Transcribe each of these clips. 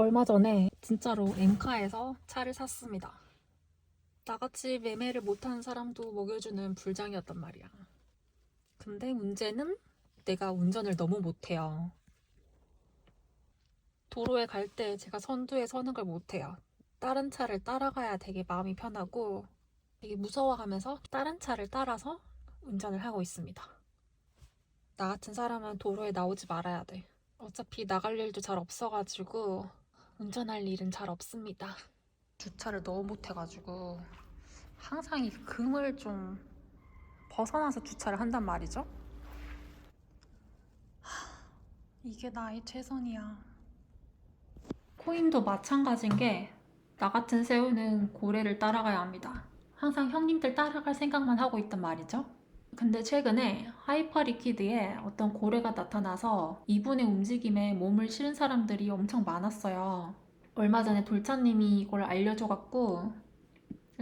얼마 전에 진짜로 엠카에서 차를 샀습니다. 나같이 매매를 못하는 사람도 먹여주는 불장이었단 말이야. 근데 문제는 내가 운전을 너무 못해요. 도로에 갈 때 제가 선두에 서는 걸 못해요. 다른 차를 따라가야 되게 마음이 편하고 되게 무서워하면서 다른 차를 따라서 운전을 하고 있습니다. 나 같은 사람은 도로에 나오지 말아야 돼. 어차피 나갈 일도 잘 없어가지고 운전할 일은 잘 없습니다. 주차를 너무 못해가지고 항상 이 금을 좀 벗어나서 주차를 한단 말이죠. 하, 이게 나의 최선이야. 코인도 마찬가지인 게 나 같은 새우는 고래를 따라가야 합니다. 항상 형님들 따라갈 생각만 하고 있단 말이죠. 근데 최근에 하이퍼리퀴드에 어떤 고래가 나타나서 이분의 움직임에 몸을 실은 사람들이 엄청 많았어요. 얼마 전에 돌차님이 이걸 알려줘갖고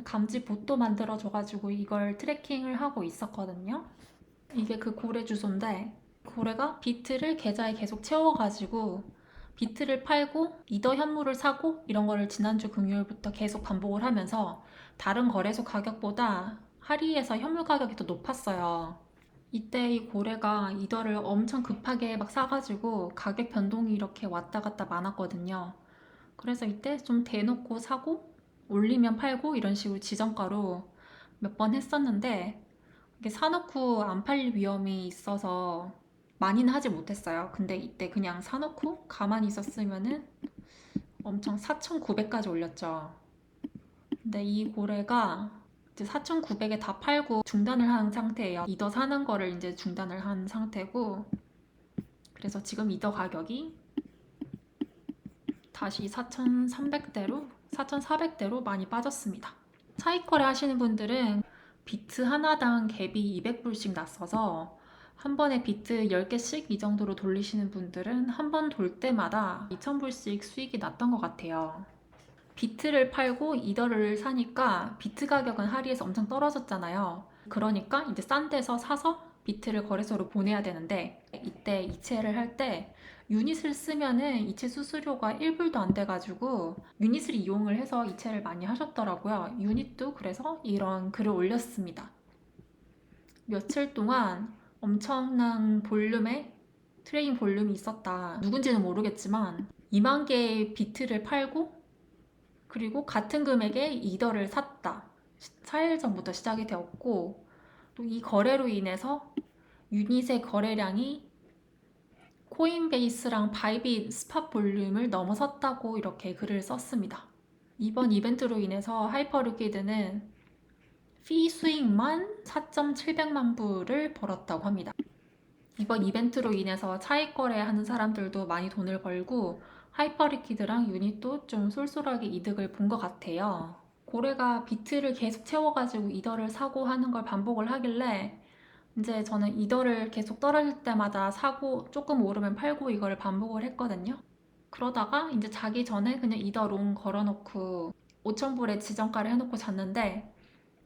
감지 봇도 만들어줘가지고 이걸 트래킹을 하고 있었거든요. 이게 그 고래 주소인데 고래가 비트를 계좌에 계속 채워가지고 비트를 팔고 이더 현물을 사고 이런 거를 지난주 금요일부터 계속 반복을 하면서 다른 거래소 가격보다 하리에서 현물 가격이 더 높았어요. 이때 이 고래가 이더를 엄청 급하게 막 사가지고 가격 변동이 이렇게 왔다 갔다 많았거든요. 그래서 이때 좀 대놓고 사고 올리면 팔고 이런 식으로 지정가로 몇 번 했었는데 이게 사놓고 안 팔릴 위험이 있어서 많이는 하지 못했어요. 근데 이때 그냥 사놓고 가만히 있었으면은 엄청 4,900까지 올렸죠. 근데 이 고래가 이제 4,900에 다 팔고 중단을 한 상태예요. 이더 사는 거를 이제 중단을 한 상태고 그래서 지금 이더 가격이 다시 4,300대로 4,400대로 많이 빠졌습니다. 차익 거래 하시는 분들은 비트 하나당 갭이 200불씩 났어서 한 번에 비트 10개씩 이 정도로 돌리시는 분들은 한 번 돌 때마다 2,000불씩 수익이 났던 것 같아요. 비트를 팔고 이더를 사니까 비트 가격은 하리에서 엄청 떨어졌잖아요. 그러니까 이제 싼 데서 사서 비트를 거래소로 보내야 되는데 이때 이체를 할 때 유닛을 쓰면은 이체 수수료가 1불도 안 돼가지고 유닛을 이용을 해서 이체를 많이 하셨더라고요. 유닛도 그래서 이런 글을 올렸습니다. 며칠 동안 엄청난 볼륨의 트레이딩 볼륨이 있었다. 누군지는 모르겠지만 2만 개의 비트를 팔고 그리고 같은 금액에 이더를 샀다. 4일 전부터 시작이 되었고 또 이 거래로 인해서 유닛의 거래량이 코인베이스랑 바이빗 스팟 볼륨을 넘어섰다고 이렇게 글을 썼습니다. 이번 이벤트로 인해서 하이퍼리퀴드는 피 수익만 4.700만 불을 벌었다고 합니다. 이번 이벤트로 인해서 차익 거래하는 사람들도 많이 돈을 벌고 하이퍼리퀴드랑 유닛도 좀 쏠쏠하게 이득을 본 것 같아요. 고래가 비트를 계속 채워가지고 이더를 사고 하는 걸 반복을 하길래 이제 저는 이더를 계속 떨어질 때마다 사고 조금 오르면 팔고 이걸 반복을 했거든요. 그러다가 이제 자기 전에 그냥 이더 롱 걸어놓고 5,000불에 지정가를 해놓고 잤는데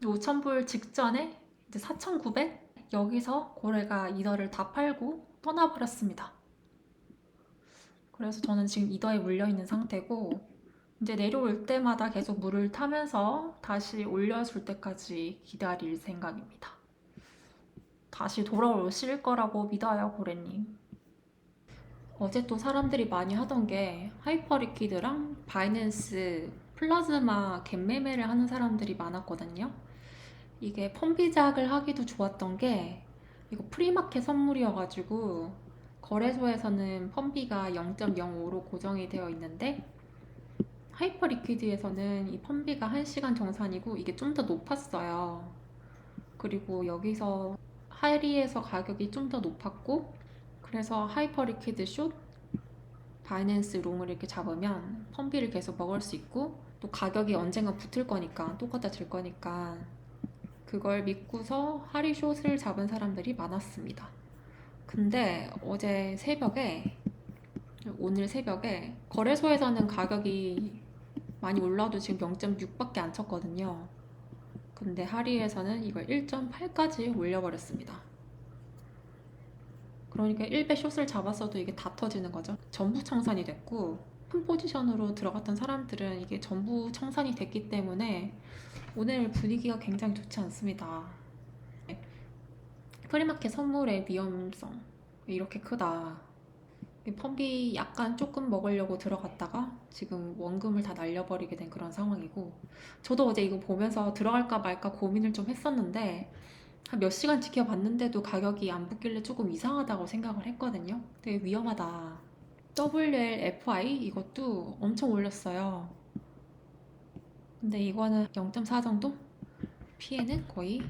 5,000불 직전에 이제 4,900 여기서 고래가 이더를 다 팔고 떠나버렸습니다. 그래서 저는 지금 이더에 물려 있는 상태고 이제 내려올 때마다 계속 물을 타면서 다시 올려줄 때까지 기다릴 생각입니다. 다시 돌아오실 거라고 믿어요, 고래님. 어제 또 사람들이 많이 하던 게 하이퍼리퀴드랑 바이낸스 플라즈마 갭 매매를 하는 사람들이 많았거든요. 이게 펌비작을 하기도 좋았던 게 이거 프리마켓 선물이어가지고 거래소에서는 펌비가 0.05로 고정이 되어 있는데 하이퍼 리퀴드에서는 이 펌비가 1시간 정산이고 이게 좀 더 높았어요. 그리고 여기서 하리에서 가격이 좀 더 높았고 그래서 하이퍼 리퀴드 숏 바이낸스 롱을 이렇게 잡으면 펌비를 계속 먹을 수 있고 또 가격이 언젠가 붙을 거니까 똑같아질 거니까 그걸 믿고서 하리 숏을 잡은 사람들이 많았습니다. 근데 어제 새벽에 오늘 새벽에 거래소에서는 가격이 많이 올라도 지금 0.6밖에 안 쳤거든요. 근데 하리에서는 이걸 1.8까지 올려버렸습니다. 그러니까 1배 숏을 잡았어도 이게 다 터지는 거죠. 전부 청산이 됐고 큰 포지션으로 들어갔던 사람들은 이게 전부 청산이 됐기 때문에 오늘 분위기가 굉장히 좋지 않습니다. 네. 프리마켓 선물의 위험성 이렇게 크다. 이 펌비 약간 조금 먹으려고 들어갔다가 지금 원금을 다 날려버리게 된 그런 상황이고 저도 어제 이거 보면서 들어갈까 말까 고민을 좀 했었는데 한 몇 시간 지켜봤는데도 가격이 안 붙길래 조금 이상하다고 생각을 했거든요. 되게 위험하다. WLFI 이것도 엄청 올렸어요. 근데 이거는 0.4 정도? 피해는 거의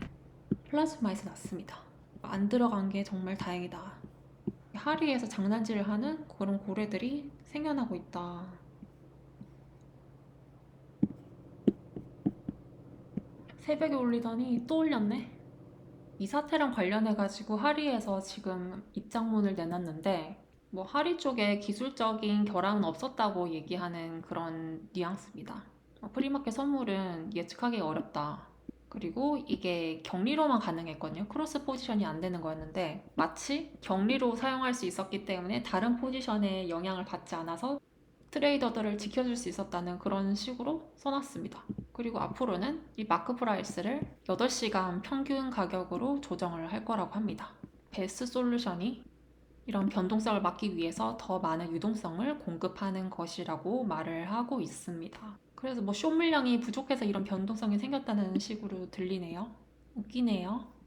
플라즈마에서 났습니다. 안 들어간 게 정말 다행이다. 하리에서 장난질을 하는 그런 고래들이 생겨나고 있다. 새벽에 올리더니 또 올렸네. 이 사태랑 관련해가지고 하리에서 지금 입장문을 내놨는데 뭐 하리 쪽에 기술적인 결함은 없었다고 얘기하는 그런 뉘앙스입니다. 어, 프리마켓 선물은 예측하기 어렵다. 그리고 이게 격리로만 가능했거든요. 크로스 포지션이 안 되는 거였는데 마치 격리로 사용할 수 있었기 때문에 다른 포지션에 영향을 받지 않아서 트레이더들을 지켜줄 수 있었다는 그런 식으로 써놨습니다. 그리고 앞으로는 이 마크 프라이스를 8시간 평균 가격으로 조정을 할 거라고 합니다. 베스트 솔루션이 이런 변동성을 막기 위해서 더 많은 유동성을 공급하는 것이라고 말을 하고 있습니다. 그래서 뭐 쇼 물량이 부족해서 이런 변동성이 생겼다는 식으로 들리네요. 웃기네요.